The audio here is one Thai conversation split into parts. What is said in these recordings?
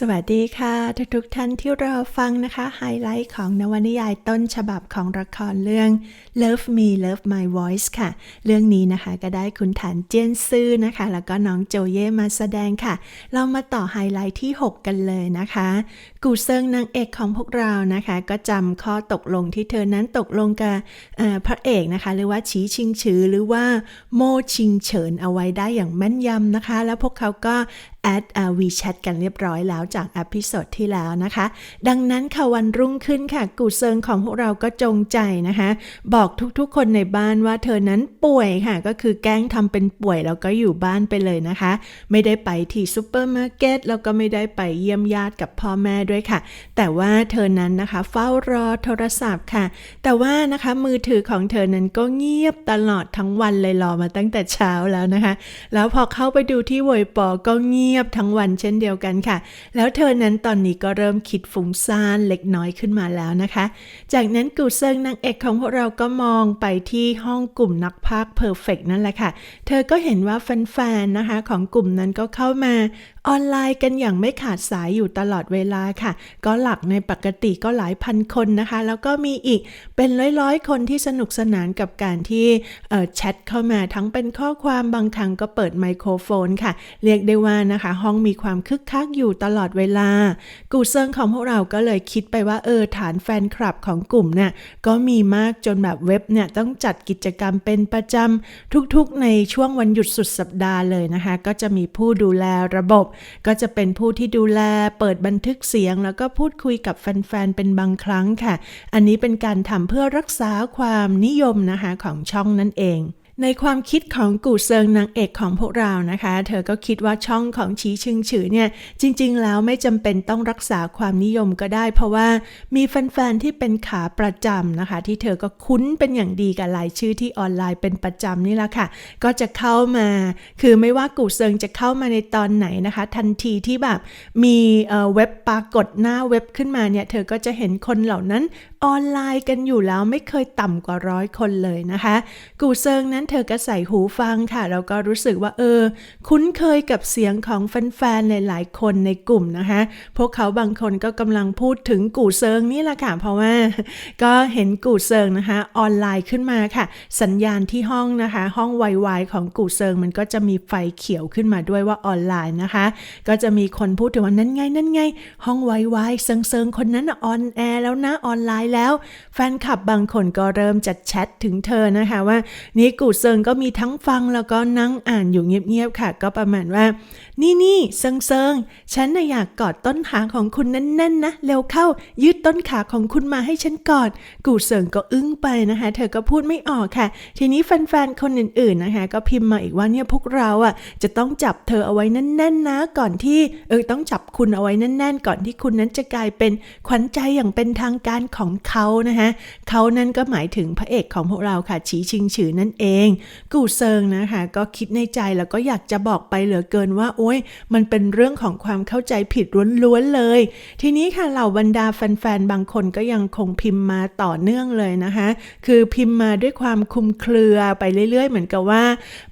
สวัสดีค่ะ ทุกทุกท่านที่รอฟังนะคะ ไฮไลท์ของนวนิยายต้นฉบับของละครเรื่อง Love Me Love My Voice ค่ะ เรื่องนี้นะคะก็ได้คุณฐานเจียนซื่อนะคะ แล้วก็น้องโจเย่มาแสดงค่ะ เรามาต่อไฮไลท์ที่ 6 กันเลยนะคะ กูเซิงนางเอกของพวกเรานะคะ ก็จำข้อตกลงที่เธอนั้นตกลงกับพระเอกนะคะ หรือว่าฉีชิงฉือหรือว่าโมชิงเฉินเอาไว้ได้อย่างแม่นยำนะคะ แล้วพวกเขาก็ แอดวีแชทกันเรียบร้อยแล้วจากอพิโซดที่แล้วนะคะ ดังนั้นค่ะวันรุ่งขึ้นค่ะ กูเซิงของพวกเราก็จงใจนะคะ บอกทุกๆคนในบ้านว่าเธอนั้นป่วยค่ะ ก็คือแกล้งทำเป็นป่วยแล้วก็อยู่บ้านไปเลยนะคะ ไม่ได้ไปที่ซูเปอร์มาร์เก็ตแล้วก็ไม่ได้ไปเยี่ยมญาติกับพ่อแม่ด้วยค่ะ แต่ว่าเธอนั้นนะคะ เฝ้ารอโทรศัพท์ค่ะ แต่ว่านะคะมือถือของเธอนั้นก็เงียบตลอดทั้งวันเลยรอมาตั้งแต่เช้าแล้วนะคะ แล้วพอเข้าไปดูที่เวยปอก็เงียบทั้งวันเช่นเดียวกันค่ะ แล้วเธอนั้นตอนนี้ก็เริ่มคิดฝุ่งซ่านเล็กน้อยขึ้นมาแล้วนะคะ จากนั้นกูเซิงนางเอกของพวกเราก็มองไปที่ห้องกลุ่มนักพากเพอร์เฟกนั่นแหละค่ะ เธอก็เห็นว่าแฟนๆนะคะของกลุ่มนั้นก็เข้ามา ออนไลน์กันอย่างไม่ขาดสายอยู่ตลอดเวลาค่ะ ก็หลักในปกติก็หลายพันคนนะคะ แล้วก็มีอีกเป็นร้อยๆ คนที่สนุกสนานกับการที่แชทเข้ามาทั้งเป็นข้อความบางครั้งก็เปิดไมโครโฟนค่ะ เรียกได้ว่านะคะ ห้องมีความคึกคักอยู่ตลอดเวลา กูเซิงของพวกเราก็เลยคิดไปว่าเออฐานแฟนคลับของกลุ่มเนี่ยก็มีมากจนแบบเว็บเนี่ยต้องจัดกิจกรรมเป็นประจำทุกๆในช่วงวันหยุดสุดสัปดาห์เลยนะคะ ก็จะมีผู้ดูแลระบบก็จะเป็นผู้ที่ดูแลเปิดบันทึกเสียง แล้วก็พูดคุยกับแฟนๆ เป็นบางครั้งค่ะ อันนี้เป็นการทำเพื่อรักษาความนิยมนะคะของช่องนั่นเอง ในความคิดของกูเซิงนางเอกของพวกเรานะคะ เธอก็คิดว่าช่องของชีชึงฉือเนี่ย จริงๆ แล้วไม่จำเป็นต้องรักษาความนิยมก็ได้ เพราะว่ามีแฟนๆ ที่เป็นขาประจำนะคะ ที่เธอก็คุ้นเป็นอย่างดีกับรายชื่อที่ออนไลน์เป็นประจำนี่แหละค่ะ ก็จะเข้ามา คือไม่ว่ากูเซิงจะเข้ามาในตอนไหนนะคะ ทันทีที่แบบมีเอ่อเว็บปรากฏหน้าเว็บขึ้นมาเนี่ย เธอก็จะเห็นคนเหล่านั้นออนไลน์กันอยู่แล้วไม่เคยต่ำกว่าร้อยคนเลยนะคะ กูเซิงนั้นเธอก็ใส่หูฟังค่ะ แล้วก็รู้สึกว่าเออ คุ้นเคยกับเสียงของแฟนๆ หลายๆ คนในกลุ่มนะคะ พวกเขาบางคนก็กำลังพูดถึงกูเซิงนี่แหละค่ะ เพราะว่า ก็เห็นกูเซิงนะคะ ออนไลน์ขึ้นมาค่ะ สัญญาณที่ห้องนะคะ ห้องไวๆของกูเซิงมันก็จะมีไฟเขียวขึ้นมาด้วยว่าออนไลน์นะคะ ก็จะมีคนพูดถึงว่านั่นไงนั่นไง ห้องไวๆเซิงเซิงๆคนนั้นออนแอร์แล้วนะออนไลน์แล้ว แฟนคลับบางคนก็เริ่มจัดแชทถึงเธอนะคะว่านี่กูเซิงก็มีทั้งฟังแล้วก็นั่งอ่านอยู่เงียบๆค่ะ ก็ประมาณว่า นี่นี่เซิงเซิงฉันน่ะอยากกอดต้นขาของคุณแน่นๆนะ เร็วเข้า ยืดต้นขาของคุณมาให้ฉันกอด กูเซิงก็อึ้งไปนะคะ เธอก็พูดไม่ออกค่ะ ทีนี้แฟนๆ คนอื่นๆ นะคะ ก็พิมพ์มาอีกว่าเนี่ยพวกเราอะจะต้องจับเธอเอาไว้แน่นๆ นะ ก่อนที่เออต้องจับคุณเอาไว้แน่น ๆ ก่อนที่คุณนั้นจะกลายเป็นขวัญใจอย่างเป็นทางการของเขานะคะเขานั่นก็หมายถึงพระเอกของพวกเราค่ะฉีชิงฉือนั่นเอง กูเซิงนะคะ ก็คิดในใจแล้วก็อยากจะบอกไปเหลือเกินว่าโอ๊ยมันเป็นเรื่องของความเข้าใจผิดล้วนๆเลย ทีนี้ค่ะเหล่าบรรดาแฟนๆ บางคนก็ยังคงพิมพ์มาต่อเนื่องเลยนะคะ คือพิมพ์มาด้วยความคุมเครือไปเรื่อย ๆ เหมือนกับว่า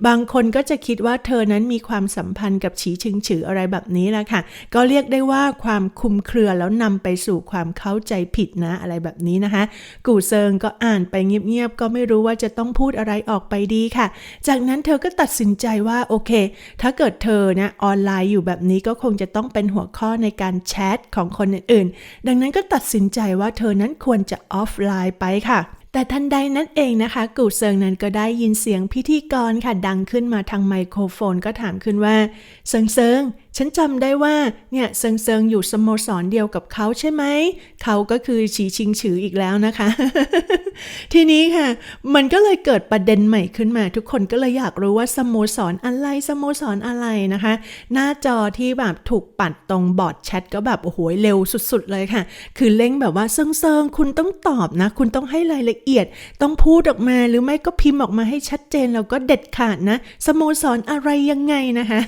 บางคนก็จะคิดว่าเธอนั้นมีความสัมพันธ์กับฉีชิงฉืออะไรแบบนี้แหละค่ะ ก็เรียกได้ว่าความคุมเครือแล้วนำไปสู่ความเข้าใจผิดนะอะไรแบบนี้นะคะ กูเซิงก็อ่านไปเงียบๆก็ไม่รู้ว่าจะต้องพูดอะไรออกไปดีค่ะ จากนั้นเธอก็ตัดสินใจว่าโอเค ถ้าเกิดเธอเนี่ยออนไลน์อยู่แบบนี้ก็คงจะต้องเป็นหัวข้อในการแชทของคนอื่นๆ ดังนั้นก็ตัดสินใจว่าเธอนั้นควรจะออฟไลน์ไปค่ะแต่ทันใดนั้นเองนะคะ กูเซิงนั้นก็ได้ยินเสียงพิธีกรค่ะดังขึ้นมาทางไมโครโฟนก็ถามขึ้นว่า เซิงเซิง ฉันจำได้ว่าเนี่ยเซิงเซิงอยู่สโมสรเดียวกับเขาใช่ไหม เขาก็คือฉีชิงฉืออีกแล้วนะคะ ทีนี้ค่ะ มันก็เลยเกิดประเด็นใหม่ขึ้นมา ทุกคนก็เลยอยากรู้ว่าสโมสรอะไรสโมสรอะไรนะคะ หน้าจอที่แบบถูกปัดตรงบอร์ดแชทก็แบบโอ้โหเร็วสุดๆเลยค่ะ คือเล่งแบบว่าเซิงเซิงคุณต้องตอบนะ คุณต้องให้รายละเอียด ต้องพูดออกมาหรือไม่ก็พิมพ์ออกมาให้ชัดเจนแล้วก็เด็ดขาดนะ สโมสรอะไรยังไงนะคะ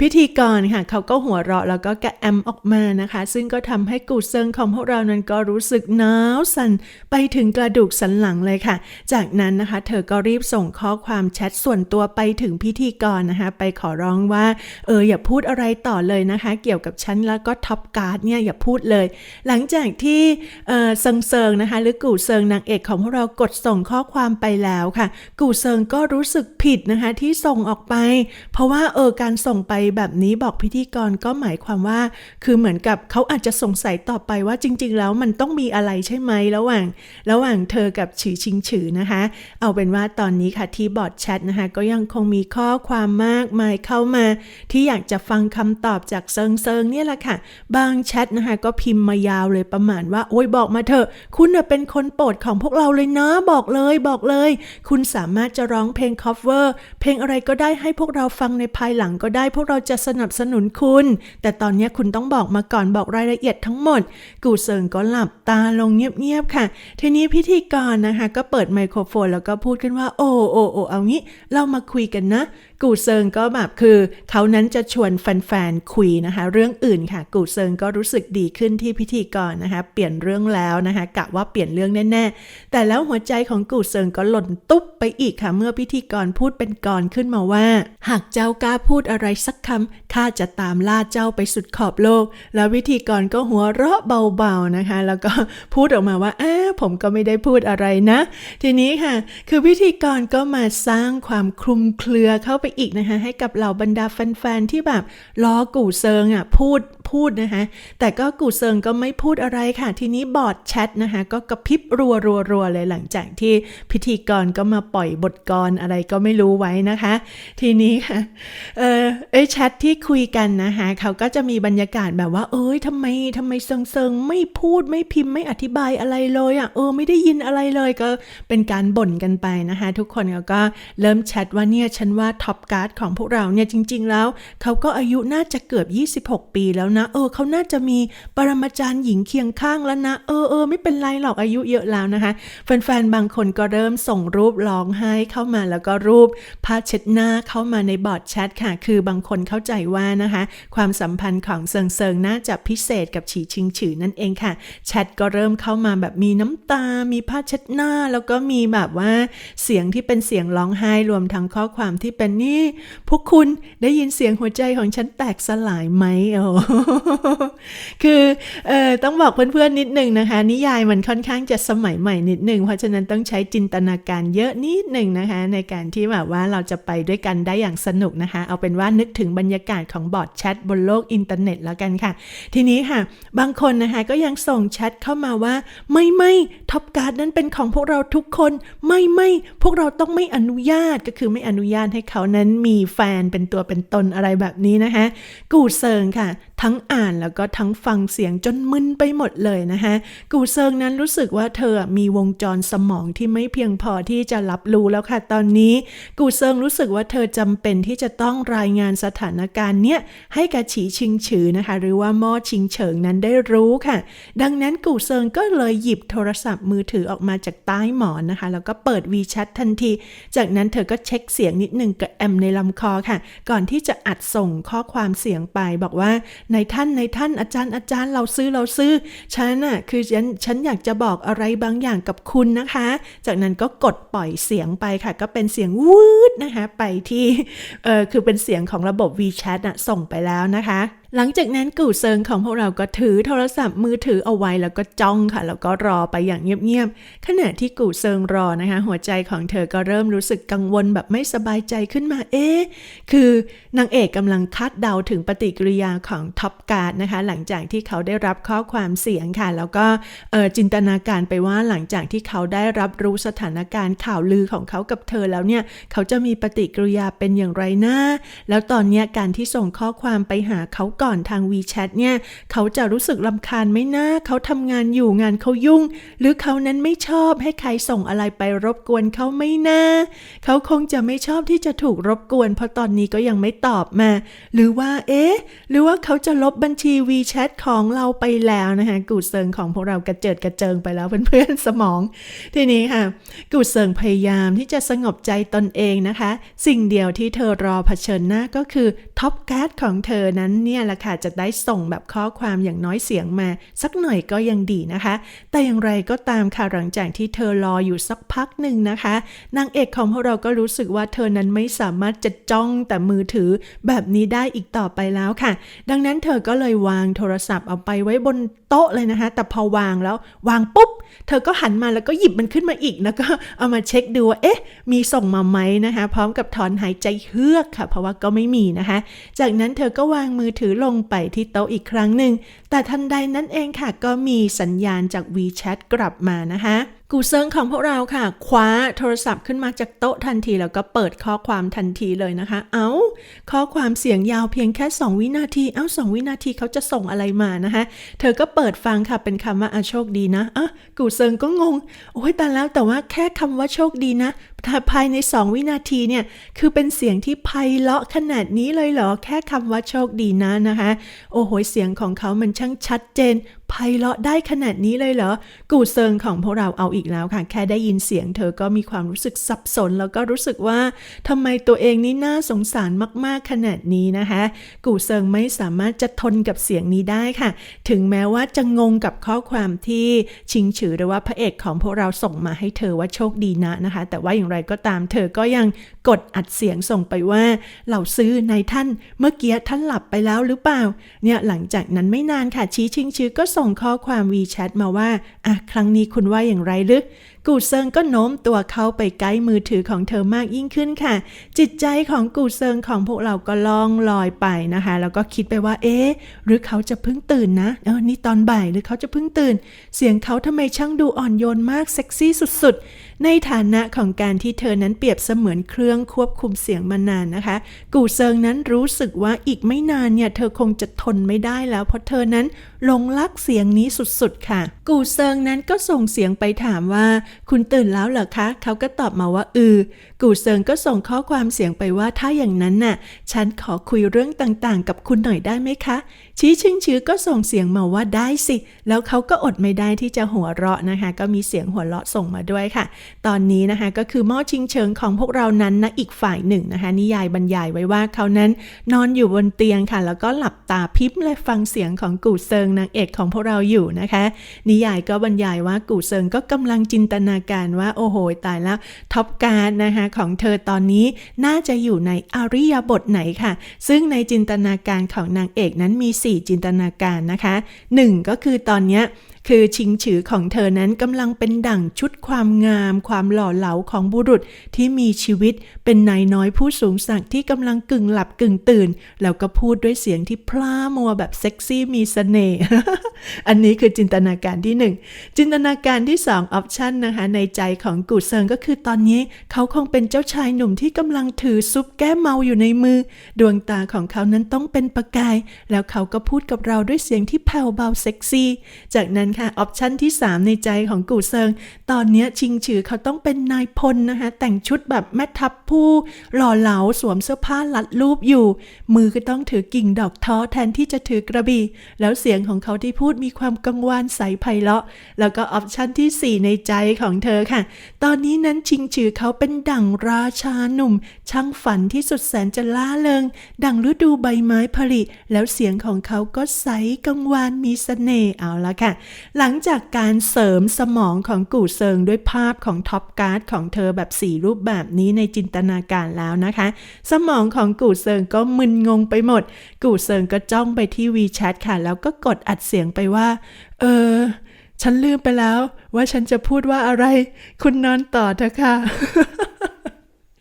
พิธีกรค่ะ เขาก็หัวเราะแล้วก็กระแอมออกมานะคะ ซึ่งก็ทำให้กูเซิงของพวกเรานั้นก็รู้สึกหนาวสั่นไปถึงกระดูกสันหลังเลยค่ะ จากนั้นนะคะ เธอก็รีบส่งข้อความแชทส่วนตัวไปถึงพิธีกรนะคะ ไปขอร้องว่าเอออย่าพูดอะไรต่อเลยนะคะ เกี่ยวกับฉันแล้วก็ท็อปการ์ดเนี่ยอย่าพูดเลย หลังจากที่เออเซิงเซิงนะคะ หรือกูเซิงนางเอกของพวกเรากดส่งข้อความไปแล้วค่ะ กูเซิงก็รู้สึกผิดนะคะที่ส่งออกไป เพราะว่าเออการส่งไปแบบนี้บอกพิธีกรก็หมายความว่า คือเหมือนกับเขาอาจจะสงสัยต่อไปว่าจริง ๆ แล้วมันต้องมีอะไรใช่ไหมระหว่าง ระหว่างเธอกับฉือชิงฉือนะคะ เอาเป็นว่าตอนนี้ค่ะที่บอร์ดแชทนะคะ ก็ยังคงมีข้อความมากมายเข้ามา ที่อยากจะฟังคำตอบจากเซิงเซิงเนี่ยแหละค่ะ บางแชทนะคะก็พิมพ์มายาวเลยประมาณว่า โอ้ยบอกมาเถอะ คุณน่ะเป็นคนโปรดของพวกเราเลยนะบอกเลยบอกเลย คุณสามารถจะร้องเพลง cover เพลงอะไรก็ได้ให้พวกเราฟังในภายหลังก็ได้พวกเราจะสนับสนุนคุณ แต่ตอนนี้คุณต้องบอกมาก่อนบอกรายละเอียดทั้งหมด กูเซิงก็หลับตาลงเงียบๆค่ะ ทีนี้พิธีกรนะคะ ก็เปิดไมโครโฟนแล้วก็พูดขึ้นว่า โอ้โอ้โอ้เอางี้ เรามาคุยกันนะกูเซิงก็แบบคือเขานั้นจะชวนแฟนๆคุยนะคะ เรื่องอื่นค่ะ กูเซิงก็รู้สึกดีขึ้นที่พิธีกรนะคะ เปลี่ยนเรื่องแล้วนะคะกะว่าเปลี่ยนเรื่องแน่ๆ แต่แล้วหัวใจของกูเซิงก็หล่นตุ๊บไปอีกค่ะ เมื่อพิธีกรพูดเป็นกรขึ้นมาว่า หากเจ้ากล้าพูดอะไรสักคำข้าจะตามล่าเจ้าไปสุดขอบโลก แล้วพิธีกรก็หัวเราะเบาๆนะคะ แล้วก็พูดออกมาว่าอ้าผมก็ไม่ได้พูดอะไรนะ ทีนี้ค่ะ คือพิธีกรก็มาสร้างความคลุมเครือเข้าไปอีกนะคะให้กับเหล่าบรรดาแฟนๆที่แบบล้อกู่เซิงอะพูดพูดนะคะแต่ก็กู่เซิงก็ไม่พูดอะไรค่ะ ทีนี้บอร์ดแชทนะคะก็กระพริบรัวรัวรัวๆเลยหลังจากที่พิธีกรก็มาปล่อยบทกรอะไรก็ไม่รู้ไว้นะคะ ทีนี้ค่ะเออไอแชทที่คุยกันนะคะเขาก็จะมีบรรยากาศแบบว่า เอ้ยทำไมทำไมเซิงเซิงไม่พูดไม่พิมพ์ไม่อธิบายอะไรเลยอะเออไม่ได้ยินอะไรเลยก็เป็นการบ่นกันไปนะคะ ทุกคนก็เริ่มแชทว่าเนี่ยฉันว่าท็อปการ์ดของพวกเราเนี่ยจริง ๆ แล้วเขาก็อายุน่าจะเกือบ 26 ปีแล้วนะ เออเขาน่าจะมีปรมาจารย์หญิงเคียงข้างแล้วนะ เออเออไม่เป็นไรหรอกอายุเยอะแล้วนะคะ แฟนๆ บางคนก็เริ่มส่งรูปร้องไห้เข้ามาแล้วก็รูปผ้าเช็ดหน้าเข้ามาในบอร์ดแชทค่ะ คือบางคนเข้าใจว่านะคะ ความสัมพันธ์ของเซิงเซิงน่าจะพิเศษกับฉีชิงฉือนั่นเองค่ะแชทก็เริ่มเข้ามาแบบมีน้ำตา มีผ้าเช็ดหน้า แล้วก็มีแบบว่าเสียงที่เป็นเสียงร้องไห้รวมทั้งข้อความที่เป็นนี่พวกคุณได้ยินเสียงหัวใจของฉันแตกสลายไหมโอ้คือเออต้องบอกเพื่อนๆนิดหนึ่งนะคะ นิยายมันค่อนข้างจะสมัยใหม่นิดหนึ่งเพราะฉะนั้นต้องใช้จินตนาการเยอะนิดหนึ่งนะคะ ในการที่แบบว่าเราจะไปด้วยกันได้อย่างสนุกนะคะ เอาเป็นว่านึกถึงบรรยากาศของบอร์ดแชทบนโลกอินเทอร์เน็ตแล้วกันค่ะ ทีนี้ค่ะ บางคนนะคะก็ยังส่งแชทเข้ามาว่า ไม่ไม่ท็อปการ์ดนั้นเป็นของพวกเราทุกคน ไม่ไม่พวกเราต้องไม่อนุญาตก็คือไม่อนุญาตให้เขานนั้นมีแฟนเป็นตัวเป็นตนอะไรแบบนี้นะคะกูเซิงค่ะ ทั้งอ่านแล้วก็ทั้งฟังเสียงจนมึนไปหมดเลยนะคะกูเซิงนั้นรู้สึกว่าเธอมีวงจรสมองที่ไม่เพียงพอที่จะรับรู้แล้วค่ะ ตอนนี้ กูเซิงรู้สึกว่าเธอจำเป็นที่จะต้องรายงานสถานการณ์เนี้ยให้กับฉีชิงฉือนะคะ หรือว่าหม้อชิงเฉิงนั้นได้รู้ค่ะ ดังนั้นกูเซิงก็เลยหยิบโทรศัพท์มือถือออกมาจากใต้หมอนนะคะ แล้วก็เปิดวีแชททันที จากนั้นเธอก็เช็คเสียงนิดหนึ่งกับแอมในลำคอค่ะ ก่อนที่จะอัดส่งข้อความเสียงไปบอกว่าในท่านในท่านอาจารย์อาจารย์เราซื้อเราซื้อ ฉันน่ะคือฉันฉันอยากจะบอกอะไรบางอย่างกับคุณนะคะ จากนั้นก็กดปล่อยเสียงไปค่ะ ก็เป็นเสียงวืดนะคะไปที่เออคือเป็นเสียงของระบบ WeChat นะส่งไปแล้วนะคะ หลังจากนั้นกู่เซิงของพวกเราก็ถือโทรศัพท์มือถือเอาไว้แล้วก็จ้องค่ะ แล้วก็รอไปอย่างเงียบๆขณะที่กู่เซิงรอนะคะ หัวใจของเธอก็เริ่มรู้สึกกังวลแบบไม่สบายใจขึ้นมาเอ๊ะคือนางเอกกำลังคาดเดาถึงปฏิกิริยาของท็อปการ์ดนะคะ หลังจากที่เขาได้รับข้อความเสียงค่ะ แล้วก็จินตนาการไปว่าหลังจากที่เขาได้รับรู้สถานการณ์ข่าวลือของเขากับเธอแล้วเนี่ยเขาจะมีปฏิกิริยาเป็นอย่างไรนะแล้วตอนนี้การที่ส่งข้อความไปหาเขาก่อนก่อนทาง WeChat เนี่ยเขาจะรู้สึกลำคาญไหมนะเขาทำงานอยู่งานเขายุ่ง หรือเขานั้นไม่ชอบให้ใครส่งอะไรไปรบกวนเขาไม่นะเขาคงจะไม่ชอบที่จะถูกรบกวน เพราะตอนนี้ก็ยังไม่ตอบมา หรือว่าเอ๊ะ หรือว่าเขาจะลบบัญชี WeChat ของเราไปแล้วนะคะกูเซิงของพวกเรากระเจิดกระเจิงไปแล้วเพื่อนๆสมอง ทีนี้ค่ะ กูเซิงพยายามที่จะสงบใจตนเองนะคะ สิ่งเดียวที่เธอรอเผชิญหน้าก็คือท็อปการ์ดของเธอนั้นเนี่ยละค่ะจะได้ส่งแบบข้อความอย่างน้อยเสียงมา สักหน่อยก็ยังดีนะคะ แต่อย่างไรก็ตามค่ะหลังจากที่เธอรออยู่สักพักหนึ่งนะคะนางเอกของพวกเราก็รู้สึกว่าเธอนั้นไม่สามารถจะจ้องแต่มือถือแบบนี้ได้อีกต่อไปแล้วค่ะ ดังนั้นเธอก็เลยวางโทรศัพท์เอาไปไว้บนโต๊ะเลยนะคะ แต่พอวางแล้ววางปุ๊บ เธอก็หันมาแล้วก็หยิบมันขึ้นมาอีกแล้วก็เอามาเช็คดูว่าเอ๊ะ มีส่งมาไหมนะคะ พร้อมกับถอนหายใจเฮือกค่ะ เพราะว่าก็ไม่มีนะคะ จากนั้นเธอก็วางมือถือลงไปที่โต๊ะอีกครั้งหนึ่ง แต่ทันใดนั้นเองค่ะก็มีสัญญาณจาก WeChat กลับมานะคะกูเซิงของพวกเราค่ะ คว้าโทรศัพท์ขึ้นมาจากโต๊ะทันที แล้วก็เปิดข้อความทันทีเลยนะคะ เอา้า ข้อความเสียงยาวเพียงแค่ 2 วินาที เอ้า2วินาทีเขาจะส่งอะไรมานะคะ เธอก็เปิดฟังค่ะ เป็นคำว่าอาโชคดีนะอะกูเซิงก็งง โอ้ยแต่แล้วแต่ว่าแค่คำว่าโชคดีนะภายใน 2 วินาทีเนี่ย คือเป็นเสียงที่ไพเราะขนาดนี้เลยเหรอ แค่คำว่าโชคดีนะนะคะ โอ้โห เสียงของเขามันช่างชัดเจน ไพเราะได้ขนาดนี้เลยเหรอ กูเซิงของพวกเราเอาอีกแล้วค่ะ แค่ได้ยินเสียงเธอก็มีความรู้สึกสับสน แล้วก็รู้สึกว่าทำไมตัวเองนี่น่าสงสารมากๆขนาดนี้นะคะ กูเซิงไม่สามารถจะทนกับเสียงนี้ได้ค่ะ ถึงแม้ว่าจะงงกับข้อความที่ชิงฉือหรือว่าพระเอกของพวกเราส่งมาให้เธอว่าโชคดีนะนะคะ แต่ว่าอย่างไรก็ตามเธอก็ยัง กดอัดเสียงส่งไปว่าเหล่าซื้อนายท่านเมื่อกี้ท่านหลับไปแล้วหรือเปล่า เนี่ยหลังจากนั้นไม่นานค่ะชี้ชิงชือก็ส่งข้อความ WeChat มาว่าอะครั้งนี้คุณว่าอย่างไรลึกกูเซิงก็โน้มตัวเข้าไปใกล้มือถือของเธอมากยิ่งขึ้นค่ะ จิตใจของกูเซิงของพวกเราก็ล่องลอยไปนะคะ แล้วก็คิดไปว่า เอ๊ะ หรือเขาจะเพิ่งตื่นนะ เออ นี่ตอนบ่ายหรือเขาจะเพิ่งตื่น เสียงเขาทำไมช่างดูอ่อนโยนมากเซ็กซี่สุดๆ ในฐานะของการที่เธอนั้นเปรียบเสมือนเครื่องควบคุมเสียงมานานนะคะ กูเซิงนั้นรู้สึกว่าอีกไม่นานเนี่ยเธอคงจะทนไม่ได้แล้ว เพราะเธอนั้น หลงรักเสียงนี้สุดๆค่ะ กูเซิงนั้นก็ส่งเสียงไปถามว่า คุณตื่นแล้วเหรอคะ เขาก็ตอบมาว่าอือ กูเซิงก็ส่งข้อความเสียงไปว่าถ้าอย่างนั้นน่ะ ฉันขอคุยเรื่องต่างๆ กับคุณหน่อยได้ไหมคะ ชี้ชิงชือก็ส่งเสียงมาว่าได้สิ แล้วเขาก็อดไม่ได้ที่จะหัวเราะนะคะ ก็มีเสียงหัวเราะส่งมาด้วยค่ะ ตอนนี้นะคะก็คือหม้อชิงเชิงของพวกเรานั้นนะอีกฝ่ายหนึ่งนะคะ นิยายบรรยายไว้ว่าเขานั้น นอนอยู่บนเตียงค่ะ แล้วก็หลับตาพิบและฟังเสียงของกูเซิงนางเอกของพวกเราอยู่นะคะ นิยายก็บรรยายว่ากูเซิงก็กำลังจินตนาการว่าโอ้โหตายแล้วท็อปการนะคะของเธอตอนนี้น่าจะอยู่ในอริยบทไหนค่ะ ซึ่งในจินตนาการของนางเอกนั้นมี 4 จินตนาการนะคะ 1 ก็คือตอนเนี้ย คือชิงฉือของเธอนั้นกำลังเป็นดั่งชุดความงาม ความหล่อเหลาของบุรุษที่มีชีวิตเป็นนายน้อยผู้สูงศักดิ์ที่กำลังกึ่งหลับกึ่งตื่น แล้วก็พูดด้วยเสียงที่พล่ามัวแบบเซ็กซี่มีสเสน่ห์อันนี้คือจินตนาการที่ 1 จินตนาการที่2ออปชันนะคะในใจของกูเซิงก็คือตอนนี้เขาคงเป็นเจ้าชายหนุ่มที่กำลังถือซุปแก้เมาอยู่ในมือ ดวงตาของเขานั้นต้องเป็นประกาย แล้วเขาก็พูดกับเราด้วยเสียงที่แผ่วเบาเซ็กซี่ จากนั้นค่ะออปชันที่ 3 ในใจของกูเซิง ตอนนี้ชิงฉือเขาต้องเป็นนายพลนะคะ แต่งชุดแบบแม่ทัพผู้หล่อเหลาสวมเสื้อผ้าลัดรูปอยู่ มือก็ต้องถือกิ่งดอกท้อแทนที่จะถือกระบี่ แล้วเสียงของเขาที่พูดมีความกังวานใสไพเราะ แล้วก็ออปชันที่ 4 ในใจของเธอค่ะ ตอนนี้นั้นชิงฉือเขาเป็นดั่งราชาหนุ่ม ช่างฝันที่สุดแสนจะล่าเริง ดั่งฤดูใบไม้ผลิแล้วเสียงของเขาก็ใสกังวานมีสเสน่ห์เอาละค่ะหลังจากการเสริมสมองของกู่เซิงด้วยภาพของท็อปการ์ดของเธอแบบสี่รูปแบบนี้ในจินตนาการแล้วนะคะ สมองของกู่เซิงก็มึนงงไปหมด กู่เซิงก็จ้องไปที่ WeChat ค่ะ แล้วก็กดอัดเสียงไปว่า เออฉันลืมไปแล้ว ว่าฉันจะพูดว่าอะไร คุณนอนต่อเถอะค่ะ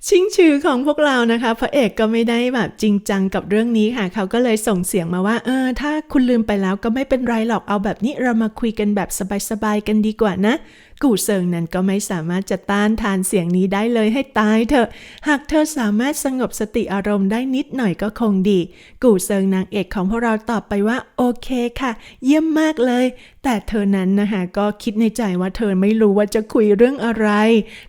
ชิงชื่อของพวกเรานะคะพระเอกก็ไม่ได้แบบจริงจังกับเรื่องนี้ค่ะ เขาก็เลยส่งเสียงมาว่าเออถ้าคุณลืมไปแล้วก็ไม่เป็นไรหรอกเอาแบบนี้เรามาคุยกันแบบสบายๆกันดีกว่านะ กู่เซิงนั้นก็ไม่สามารถจะต้านทานเสียงนี้ได้เลยให้ตายเถอะ หากเธอสามารถสงบสติอารมณ์ได้นิดหน่อยก็คงดี กู่เซิงนางเอกของพวกเราตอบไปว่าโอเคค่ะ เยี่ยมมากเลย แต่เธอนั้นนะคะก็คิดในใจว่าเธอไม่รู้ว่าจะคุยเรื่องอะไร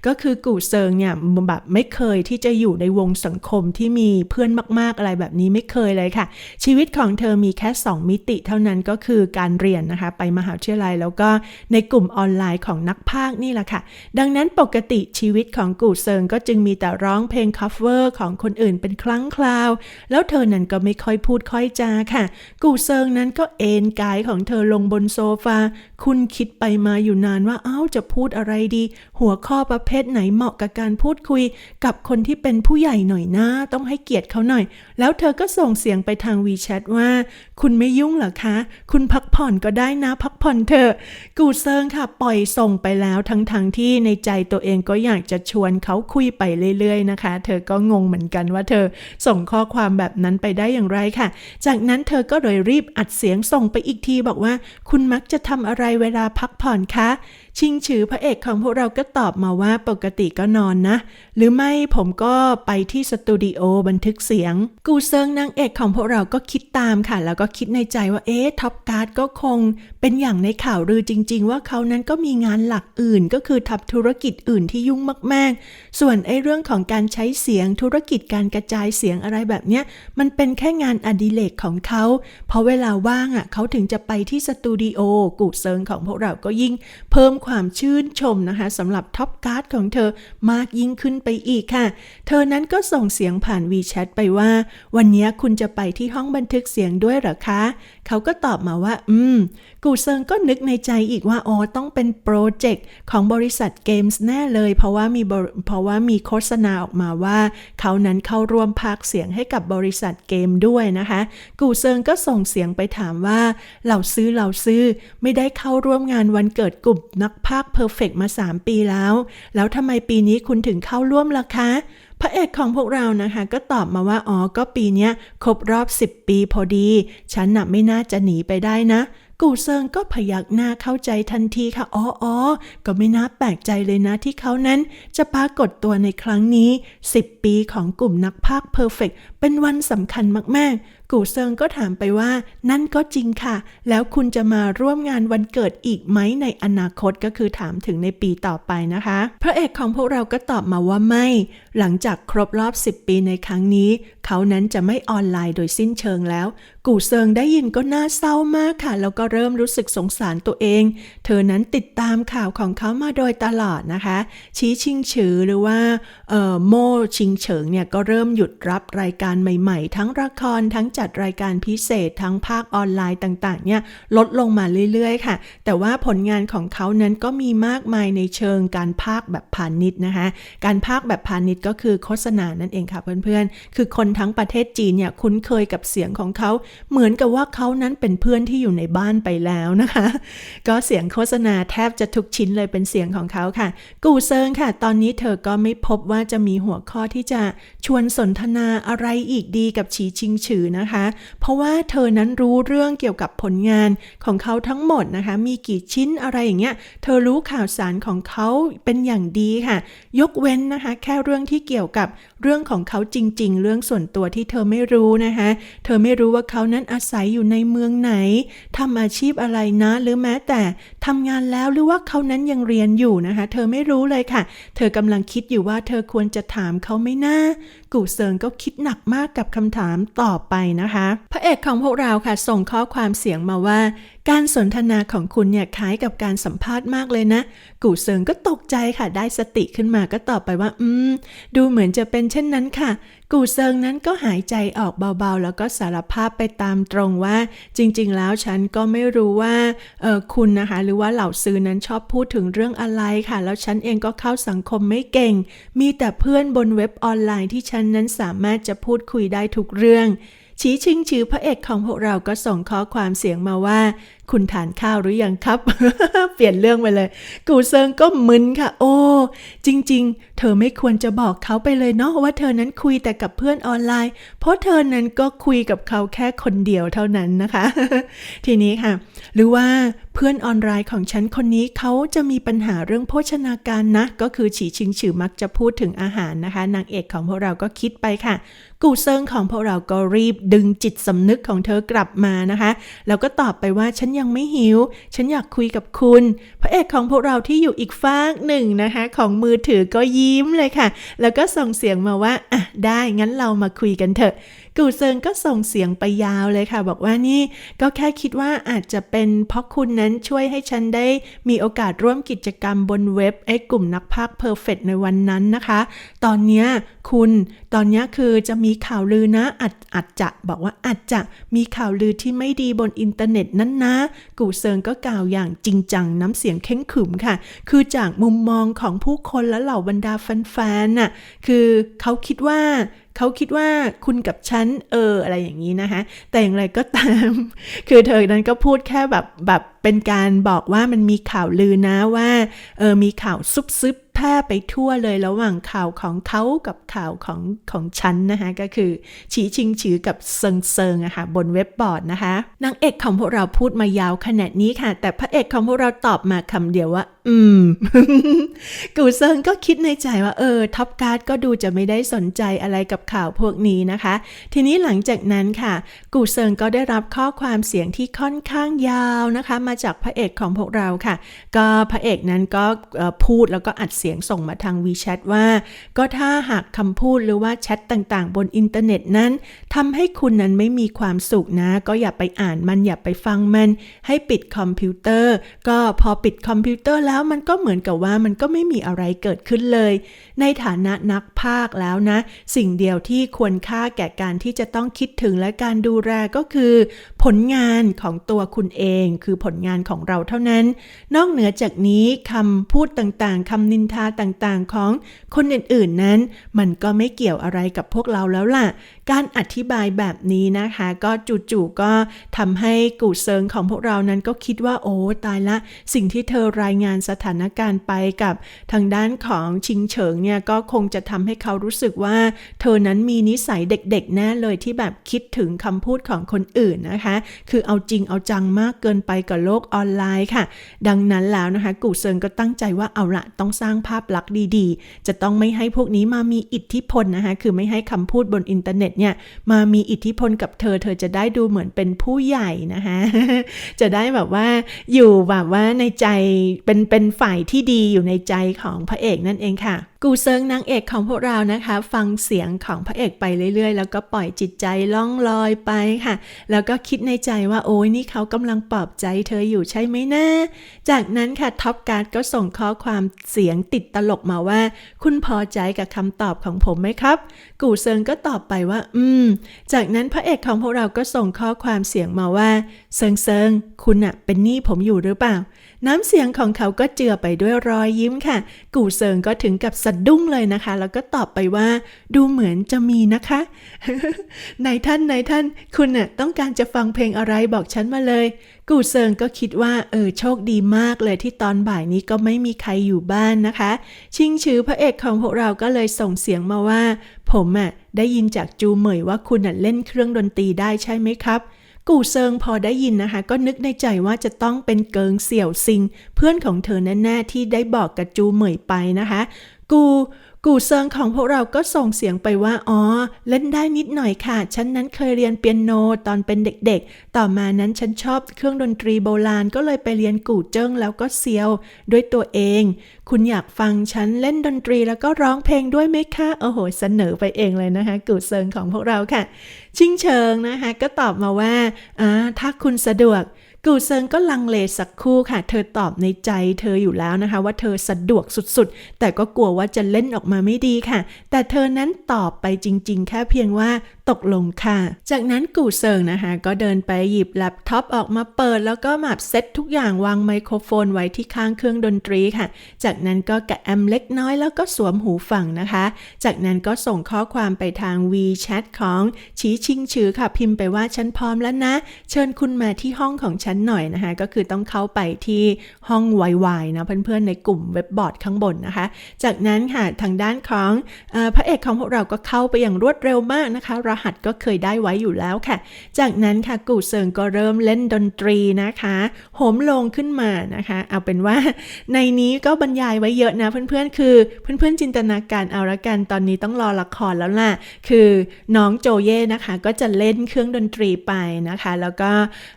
ก็คือกู่เซิงเนี่ยแบบไม่เคยที่จะอยู่ในวงสังคมที่มีเพื่อนมากๆอะไรแบบนี้ไม่เคยเลยค่ะ ชีวิตของเธอมีแค่ 2 มิติเท่านั้นก็คือการเรียนนะคะ ไปมหาวิทยาลัยแล้วก็ในกลุ่มออนไลน์ของนักพากนี่แหละค่ะ ดังนั้นปกติชีวิตของกูเซิงก็จึงมีแต่ร้องเพลงคัฟเวอร์ของคนอื่นเป็นครั้งคราว แล้วเธอนั้นก็ไม่ค่อยพูดค่อยจาค่ะ กูเซิงนั้นก็เอนกายของเธอลงบนโซฟา คุณคิดไปมาอยู่นานว่าเอ้าจะพูดอะไรดี หัวข้อประเภทไหนเหมาะกับการพูดคุย กับคนที่เป็นผู้ใหญ่หน่อยนะต้องให้เกียรติเขาหน่อย แล้วเธอก็ส่งเสียงไปทางวีแชทว่า คุณไม่ยุ่งเหรอคะ คุณพักผ่อนก็ได้นะ พักผ่อนเถอะกูเซิงค่ะ ปล่อยส่งไปไปแล้วทั้งๆทที่ในใจตัวเองก็อยากจะชวนเขาคุยไปเรื่อยๆนะคะ เธอก็งงเหมือนกันว่าเธอส่งข้อความแบบนั้นไปได้อย่างไรค่ะ จากนั้นเธอก็เลยรีบอัดเสียงส่งไปอีกทีบอกว่า คุณมักจะทำอะไรเวลาพักผ่อนคะ ชิงฉือพระเอกของพวกเราก็ตอบมาว่าปกติก็นอนนะ หรือไม่ผมก็ไปที่สตูดิโอบันทึกเสียง กูเซิงนางเอกของพวกเราก็คิดตามค่ะ แล้วก็คิดในใจว่าเอ๊ะท็อปการ์ดก็คง เป็นอย่างในข่าวลือจริง ๆ ว่าเขานั้นก็มีงานหลักอื่น ก็คือทำธุรกิจอื่นที่ยุ่งมาก ๆ ส่วนไอ้เรื่องของการใช้เสียงธุรกิจการกระจายเสียงอะไรแบบเนี้ยมันเป็นแค่งานอดิเรกของเขาเพราะเวลาว่างอะเขาถึงจะไปที่สตูดิโอกูเซิงของพวกเราก็ยิ่งเพิ่มความชื่นชมนะคะสำหรับท็อปการ์ดของเธอมากยิ่งขึ้นไปอีกค่ะ เธอนั้นก็ส่งเสียงผ่านวีแชทไปว่า วันนี้คุณจะไปที่ห้องบันทึกเสียงด้วยหรอคะ เขาก็ตอบมาว่า อืม กูเซิงก็นึกในใจอีกว่า อ๋อ ต้องเป็นโปรเจกต์ของบริษัทเกมส์แน่เลย เพราะว่ามีเพราะว่ามีโฆษณาออกมาว่า เขานั้นเข้าร่วมพากเสียงให้กับบริษัทเกมด้วยนะคะ กูเซิงก็ส่งเสียงไปถามว่า เหล่าซื้อเหล่าซื้อ ไม่ได้เข้าร่วมงานวันเกิดกลุ่มนักพากเพอร์เฟกมา 3 ปีแล้ว แล้วทำไมปีนี้คุณถึงเข้าร่วมล่ะคะ พระเอกของพวกเรานะคะ ก็ตอบมาว่าอ๋อก็ปีนี้ครบรอบ 10 ปีพอดี ฉันน่ะไม่น่าจะหนีไปได้นะ กูเซิงก็พยักหน้าเข้าใจทันทีค่ะอ๋ออ๋อก็ไม่น่าแปลกใจเลยนะที่เขานั้น จะปรากฏตัวในครั้งนี้ 10 ปีของกลุ่มนักพากย์เพอร์เฟกเป็นวันสำคัญมากๆกูเซิงก็ถามไปว่า นั่นก็จริงค่ะ แล้วคุณจะมาร่วมงานวันเกิดอีกไหมในอนาคตก็คือถามถึงในปีต่อไปนะคะ พระเอกของพวกเราก็ตอบมาว่าไม่ หลังจากครบรอบ 10 ปีในครั้งนี้ เขานั้นจะไม่ออนไลน์โดยสิ้นเชิงแล้ว กูเซิงได้ยินก็น่าเศร้ามากค่ะ แล้วก็เริ่มรู้สึกสงสารตัวเอง เธอนั้นติดตามข่าวของเขามาโดยตลอดนะคะ ชี้ชิงฉือหรือว่าเอ่อโม่ชิงเฉิงเนี่ยก็เริ่มหยุดรับรายการใหม่ ๆ ทั้งละครทั้งจัดรายการพิเศษทั้งภาคออนไลน์ต่างๆเนี่ยลดลงมาเรื่อยๆ ค่ะ แต่ว่าผลงานของเขานั้นก็มีมากมายในเชิงการภาคแบบพาณิชย์นะคะ การภาคแบบพาณิชย์ก็คือโฆษณานั่นเองค่ะเพื่อนๆ คือคนทั้งประเทศจีนเนี่ยคุ้นเคยกับเสียงของเขา เหมือนกับว่าเขานั้นเป็นเพื่อนที่อยู่ในบ้านไปแล้วนะคะ ก็เสียงโฆษณาแทบจะทุกชิ้นเลยเป็นเสียงของเขาค่ะ กูเซิงค่ะ ตอนนี้เธอก็ไม่พบว่าจะมีหัวข้อที่จะชวนสนทนาอะไรอีกดีกับฉีชิงฉือนะคะเพราะว่าเธอนั้นรู้เรื่องเกี่ยวกับผลงานของเขาทั้งหมดนะคะ มีกี่ชิ้นอะไรอย่างเงี้ย เธอรู้ข่าวสารของเขาเป็นอย่างดีค่ะ ยกเว้นนะคะ แค่เรื่องที่เกี่ยวกับเรื่องของเขาจริง ๆ เรื่องส่วนตัวที่เธอไม่รู้นะคะ เธอไม่รู้ว่าเขานั้นอาศัยอยู่ในเมืองไหนทำอาชีพอะไรนะ หรือแม้แต่ทำงานแล้วหรือว่าเขานั้นยังเรียนอยู่นะคะ เธอไม่รู้เลยค่ะ เธอกำลังคิดอยู่ว่าเธอควรจะถามเขาไหม่น่ากูเซิงก็คิดหนักมากกับคำถามต่อไปนะคะ พระเอกของพวกเราค่ะส่งข้อความเสียงมาว่า การสนทนาของคุณเนี่ยคล้ายกับการสัมภาษณ์มากเลยนะ กูเซิงก็ตกใจค่ะได้สติขึ้นมาก็ตอบไปว่า อืม ดูเหมือนจะเป็นเช่นนั้นค่ะ กูเซิงนั้นก็หายใจออกเบาๆ แล้วก็สารภาพไปตามตรงว่า จริง ๆ แล้วฉันก็ไม่รู้ว่าเออคุณนะคะ หรือว่าเหล่าซื้อนั้นชอบพูดถึงเรื่องอะไรค่ะ แล้วฉันเองก็เข้าสังคมไม่เก่ง มีแต่เพื่อนบนเว็บออนไลน์ที่ฉันนั้นสามารถจะพูดคุยได้ทุกเรื่อง ชี้ชิงชื่อพระเอกของพวกเราก็ส่งข้อความเสียงมาว่า คุณทานข้าวหรือยังครับ เปลี่ยนเรื่องไปเลย กูเซิงก็มึนค่ะ โอ้ จริงๆ เธอไม่ควรจะบอกเขาไปเลยเนาะว่าเธอนั้นคุยแต่กับเพื่อนออนไลน์ เพราะเธอนั้นก็คุยกับเขาแค่คนเดียวเท่านั้นนะคะ ทีนี้ค่ะ หรือว่าเพื่อนออนไลน์ของฉันคนนี้เขาจะมีปัญหาเรื่องโภชนาการนะ ก็คือฉีชิงฉือมักจะพูดถึงอาหารนะคะ นางเอกของพวกเราก็คิดไปค่ะกูเซิงของพวกเราก็รีบดึงจิตสำนึกของเธอกลับมานะคะ แล้วก็ตอบไปว่าฉันยังไม่หิว ฉันอยากคุยกับคุณ พระเอกของพวกเราที่อยู่อีกฟากหนึ่งนะคะ ของมือถือก็ยิ้มเลยค่ะ แล้วก็ส่งเสียงมาว่าอะได้งั้นเรามาคุยกันเถอะ กูเซิงก็ส่งเสียงไปยาวเลยค่ะ บอกว่านี่ก็แค่คิดว่าอาจจะเป็นเพราะคุณนั้นช่วยให้ฉันได้มีโอกาสร่วมกิจกรรมบนเว็บไอ้กลุ่มนักพากเพอร์เฟกในวันนั้นนะคะ ตอนเนี้ยคุณตอนเนี้ยคือจะมีข่าวลือนะอาจอาจจะบอกว่าอาจจะมีข่าวลือที่ไม่ดีบนอินเทอร์เน็ตนั้นนะ กูเซิงก็กล่าวอย่างจริงจังน้ำเสียงเข่งขึมค่ะ คือจากมุมมองของผู้คนและเหล่าบรรดาแฟนๆน่ะคือเขาคิดว่า เขาคิดว่าคุณกับฉันเอออะไรอย่างนี้นะคะ แต่อย่างไรก็ตาม คือเธอนั้นก็พูดแค่แบบแบบเป็นการบอกว่ามันมีข่าวลือนะว่าเออมีข่าวซุบซิบแพร่ไปทั่วเลยระหว่างข่าวของเขากับข่าวของของฉันนะคะ ก็คือฉีชิงฉือกับเซิงเซิงอะค่ะบนเว็บบอร์ดนะคะนางเอกของพวกเราพูดมายาวขนาดนี้ค่ะ แต่พระเอกของพวกเราตอบมาคำเดียวว่า อืม กูเซิงก็คิดในใจว่าเออท็อปการ์ดก็ดูจะไม่ได้สนใจอะไรกับข่าวพวกนี้นะคะ ทีนี้หลังจากนั้นค่ะ กูเซิงก็ได้รับข้อความเสียงที่ค่อนข้างยาวนะคะ มาจากพระเอกของพวกเราค่ะ ก็พระเอกนั้นก็พูดแล้วก็อัดเสียงส่งมาทาง WeChat ว่า ก็ถ้าหากคำพูดหรือว่าแชทต่างๆ บนอินเทอร์เน็ตนั้นทำให้คุณนั้นไม่มีความสุขนะ ก็อย่าไปอ่านมันอย่าไปฟังมัน ให้ปิดคอมพิวเตอร์ ก็พอปิดคอมพิวเตอร์แล้วแล้วมันก็เหมือนกับว่ามันก็ไม่มีอะไรเกิดขึ้นเลย ในฐานะนักภาคแล้วนะ สิ่งเดียวที่ควรค่าแก่การที่จะต้องคิดถึงและการดูแลก็คือ ผลงานของตัวคุณเอง คือผลงานของเราเท่านั้น นอกเหนือจากนี้คำพูดต่างๆคำนินทาต่างๆของคนอื่นๆนั้น มันก็ไม่เกี่ยวอะไรกับพวกเราแล้วล่ะ การอธิบายแบบนี้นะคะ ก็จู่ๆก็ทำให้กูเซิงของพวกเรานั้นก็คิดว่าโอ้ตายละ สิ่งที่เธอรายงานสถานการณ์ไปกับทางด้านของชิงเฉิงเนี่ยก็คงจะทำให้เขารู้สึกว่า เธอนั้นมีนิสัยเด็กๆแน่เลยที่แบบคิดถึงคำพูดของคนอื่นนะคะ คือเอาจริงเอาจังมากเกินไปกับโลกออนไลน์ค่ะ ดังนั้นแล้วนะคะ กูเซิงก็ตั้งใจว่าเอาละต้องสร้างภาพลักษณ์ดีๆ จะต้องไม่ให้พวกนี้มามีอิทธิพลนะคะ คือไม่ให้คำพูดบนอินเทอร์เน็ตเนี่ยมามีอิทธิพลกับเธอ เธอจะได้ดูเหมือนเป็นผู้ใหญ่นะคะ จะได้แบบว่าอยู่แบบว่าในใจเป็นเป็นฝ่ายที่ดีอยู่ในใจของพระเอกนั่นเองค่ะ กูเซิงนางเอกของพวกเรานะคะ ฟังเสียงของพระเอกไปเรื่อย ๆ แล้วก็ปล่อยจิตใจล่องลอยไปค่ะ แล้วก็คิดในใจว่าโอ้ยนี่เขากำลังปลอบใจเธออยู่ใช่ไหมนะ จากนั้นค่ะท็อปการ์ดก็ส่งข้อความเสียงติดตลกมาว่า คุณพอใจกับคำตอบของผมไหมครับ กูเซิงก็ตอบไปว่า อืม จากนั้นพระเอกของพวกเราก็ส่งข้อความเสียงมาว่า เซิงเซิงคุณอะเป็นหนี้ผมอยู่หรือเปล่า น้ำเสียงของเขาก็เจือไปด้วยรอยยิ้มค่ะ กู่เซิงก็ถึงกับสะดุ้งเลยนะคะ แล้วก็ตอบไปว่า ดูเหมือนจะมีนะคะนายท่านนายท่าน คุณน่ะต้องการจะฟังเพลงอะไรบอกฉันมาเลย กู่เซิงก็คิดว่า เออโชคดีมากเลยที่ตอนบ่ายนี้ก็ไม่มีใครอยู่บ้านนะคะ ชิงชือพระเอกของพวกเราก็เลยส่งเสียงมาว่า ผมอะได้ยินจากจูเหมยว่าคุณน่ะเล่นเครื่องดนตรีได้ใช่ไหมครับ กูเซิงพอได้ยินนะคะ ก็นึกในใจว่าจะต้องเป็นเกิงเสี่ยวซิง เพื่อนของเธอแน่ๆที่ได้บอกกับจูเหมยไปนะคะ กู กูเซิงของพวกเราก็ส่งเสียงไปว่า อ๋อ เล่นได้นิดหน่อยค่ะ ฉันนั้นเคยเรียนเปียโนตอนเป็นเด็กๆ ต่อมานั้นฉันชอบเครื่องดนตรีโบราณก็เลยไปเรียนกู่เจิ้งแล้วก็เซียว ด้วยตัวเอง คุณอยากฟังฉันเล่นดนตรีแล้วก็ร้องเพลงด้วยไหมคะ โอ้โห เสนอไปเองเลยนะคะ กูเซิงของพวกเราค่ะ ชิงเชิงนะคะก็ตอบมาว่าอ่าถ้าคุณสะดวก กูเซิงก็ลังเลสักครู่ค่ะ เธอตอบในใจเธออยู่แล้วนะคะ ว่าเธอสะดวกสุดๆ แต่ก็กลัวว่าจะเล่นออกมาไม่ดีค่ะ แต่เธอนั้นตอบไปจริง ๆ แค่เพียงว่า ตกลงค่ะ จากนั้นกูเซิงนะคะ ก็เดินไปหยิบแล็ปท็อปออกมาเปิด แล้วก็มาเซตทุกอย่างวางไมโครโฟนไว้ที่ข้างเครื่องดนตรีค่ะ จากนั้นก็กะแอมเล็กน้อยแล้วก็สวมหูฟังนะคะ จากนั้นก็ส่งข้อความไปทาง WeChat ของชีชิงชือค่ะ พิมพ์ไปว่าฉันพร้อมแล้วนะ เชิญคุณมาที่ห้องของฉันหน่อยนะคะ ก็คือต้องเข้าไปที่ห้องวายๆนะเพื่อนๆในกลุ่มเว็บบอร์ดข้างบนนะคะ จากนั้นค่ะทางด้านของอพระเอกของพวกเราก็เข้าไปอย่างรวดเร็วมากนะคะรหัสก็เคยได้ไว้อยู่แล้วค่ะ จากนั้นค่ะกูเซิงก็เริ่มเล่นดนตรีนะคะโหมลงขึ้นมานะคะ เอาเป็นว่าในนี้ก็บรรยายไว้เยอะนะเพื่อนๆ คือเพื่อนๆจินตนาการเอาละกันตอนนี้ต้องรอละครแล้วล่ะ คือน้องโจเย่นะคะ ก็จะเล่นเครื่องดนตรีไปนะคะ แล้วก็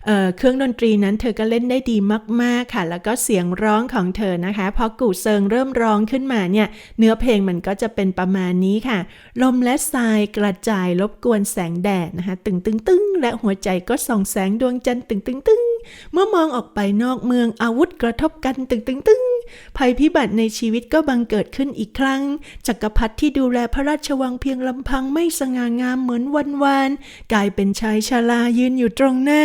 เเครื่องดนตรีนั้นเธอก็เล่นได้ดีมากๆค่ะ แล้วก็เสียงร้องของเธอนะคะพอกูเซิงเริ่มร้องขึ้นมาเนี่ยเนื้อเพลงมันก็จะเป็นประมาณนี้ค่ะ ลมและทรายกระจายรบกวน แสงแดดนะคะตึงตึงตึงและหัวใจก็ส่องแสงดวงจันทร์ตึงตึงตึงเมื่อมองออกไปนอกเมืองอาวุธกระทบกันตึงตึงตึงภัยพิบัติในชีวิตก็บังเกิดขึ้นอีกครั้ง จักรพรรดิที่ดูแลพระราชวังเพียงลำพังไม่สง่างามเหมือนวันวานกลายเป็นชายชรายืนอยู่ตรงหน้า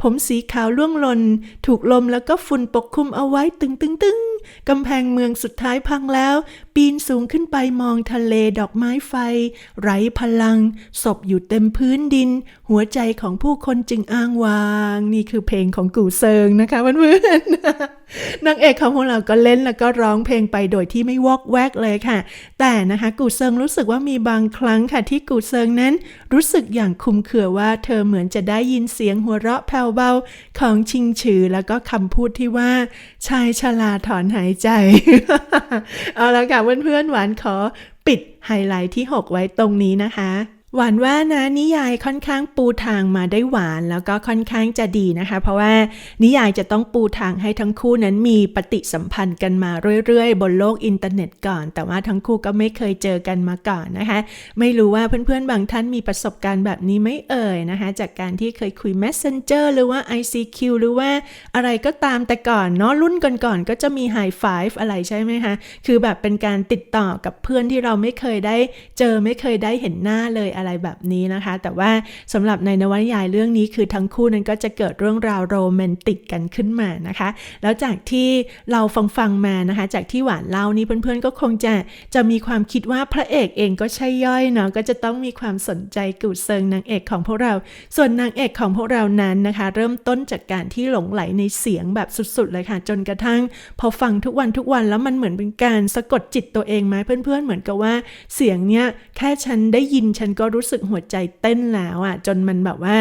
ผมสีขาวล่วงหล่น ถูกลมแล้วก็ฝุ่นปกคลุมเอาไว้ตึงตึงตึงกำแพงเมืองสุดท้ายพังแล้ว ปีนสูงขึ้นไปมองทะเลดอกไม้ไฟ ไร้พลัง ศพอยู่เต็มพื้นดิน หัวใจของผู้คนจึงอ้างว้าง นี่คือเพลงของกูเซิงนะคะเพื่อนๆนางเอกของพวกเราก็เล่นแล้วก็ร้องเพลงไปโดยที่ไม่วอกแวกเลยค่ะ แต่นะคะกูเซิงรู้สึกว่ามีบางครั้งค่ะที่กูเซิงนั้น รู้สึกอย่างคุมเคือว่าเธอเหมือนจะได้ยินเสียงหัวเราะแผ่วเบาของชิงฉือแล้วก็คำพูดที่ว่า ชายชราถอนหายใจ เอาละค่ะเพื่อนๆหวานขอปิดไฮไลท์ที่ 6 ไว้ตรงนี้นะคะ หวานว่านะนิยายค่อนข้างปูทางมาได้หวานแล้วก็ค่อนข้างจะดีนะคะ เพราะว่านิยายจะต้องปูทางให้ทั้งคู่นั้นมีปฏิสัมพันธ์กันมาเรื่อยๆ บนโลกอินเทอร์เน็ตก่อน แต่ว่าทั้งคู่ก็ไม่เคยเจอกันมาก่อนนะคะ ไม่รู้ว่าเพื่อนๆบางท่านมีประสบการณ์แบบนี้ไม่เอ่ยนะคะ จากการที่เคยคุย Messenger หรือว่า ICQ หรือว่าอะไรก็ตามแต่ก่อนเนาะรุ่นก่อนๆก็จะมี High Five อะไรใช่ไหมคะคือแบบเป็นการติดต่อกับเพื่อนที่เราไม่เคยได้เจอไม่เคยได้เห็นหน้าเลยอะไรแบบนี้นะคะ แต่ว่าสำหรับในนวนิยายเรื่องนี้คือทั้งคู่นั้นก็จะเกิดเรื่องราวโรแมนติกกันขึ้นมานะคะ แล้วจากที่เราฟังฟังมานะคะ จากที่หวานเล่านี่เพื่อนๆก็คงจะจะมีความคิดว่าพระเอกเองก็ใช่ย่อยเนาะก็จะต้องมีความสนใจกูเซิงนางเอกของพวกเรา ส่วนนางเอกของพวกเรานั้นนะคะ เริ่มต้นจากการที่หลงไหลในเสียงแบบสุดๆเลยค่ะ จนกระทั่ง พอฟังทุกวันทุกวันแล้วมันเหมือนเป็นการสะกดจิตตัวเองไหมเพื่อนๆ เหมือนกับว่าเสียงเนี้ยแค่ฉันได้ยินฉันก็รู้สึกหัวใจเต้นแล้วอะ่ะจนมันแบบว่า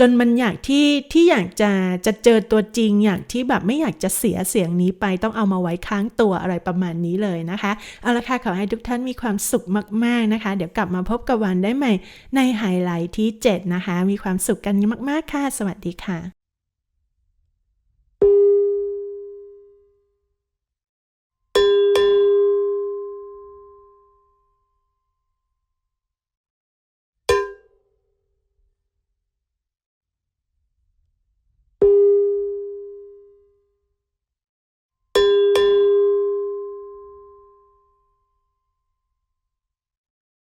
จนมันอยากที่ที่อยากจะจะเจอตัวจริง อยากที่แบบไม่อยากจะเสียเสียงนี้ไปต้องเอามาไว้ค้างตัวอะไรประมาณนี้เลยนะคะเอาละค่ะขอให้ทุกท่านมีความสุขมาก ๆนะคะ เดี๋ยวกลับมาพบกับวันได้ใหม่ในไฮไลท์ที่ 7 นะคะ มีความสุขกันมาก ๆ ค่ะ สวัสดีค่ะ